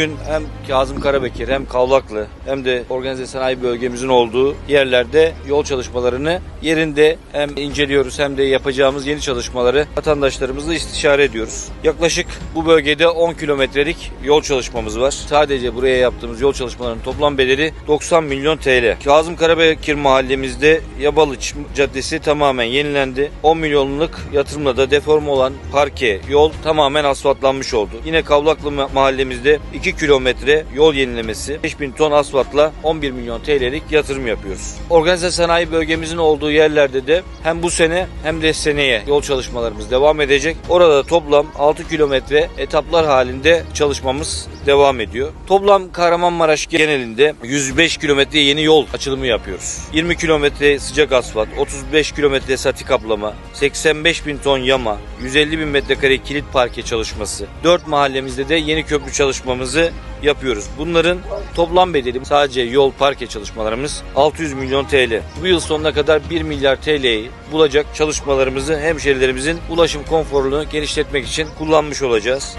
Bugün hem Kazım Karabekir hem Kavlaklı hem de organize sanayi bölgemizin olduğu yerlerde yol çalışmalarını yerinde hem inceliyoruz hem de yapacağımız yeni çalışmaları vatandaşlarımızla istişare ediyoruz. Yaklaşık bu bölgede 10 kilometrelik yol çalışmamız var. Sadece buraya yaptığımız yol çalışmalarının toplam bedeli 90 milyon TL. Kazım Karabekir mahallemizde Yabalıç Caddesi tamamen yenilendi. 10 milyonluk yatırımla da deforme olan parke yol tamamen asfaltlanmış oldu. Yine Kavlaklı ma- mahallemizde 2 kilometre yol yenilemesi 5000 ton asfaltla 11 milyon TL'lik yatırım yapıyoruz. Organize sanayi bölgemizin olduğu yerlerde de hem bu sene hem de seneye yol çalışmalarımız devam edecek. Orada toplam 6 kilometre etaplar halinde çalışmamız devam ediyor. Toplam Kahramanmaraş genelinde 105 kilometre yeni yol açılımı yapıyoruz. 20 kilometre sıcak asfalt, 35 kilometre sati kaplama, 85 bin ton yama, 150 bin metrekare kilit parke çalışması. 4 mahallemizde de yeni köprü çalışmamızı yapıyoruz. Bunların toplam bedeli sadece yol parke çalışmalarımız 600 milyon TL. Bu yıl sonuna kadar 1 milyar TL'yi bulacak çalışmalarımızı hemşerilerimizin ulaşım konforunu genişletmek için kullanmış olacağız.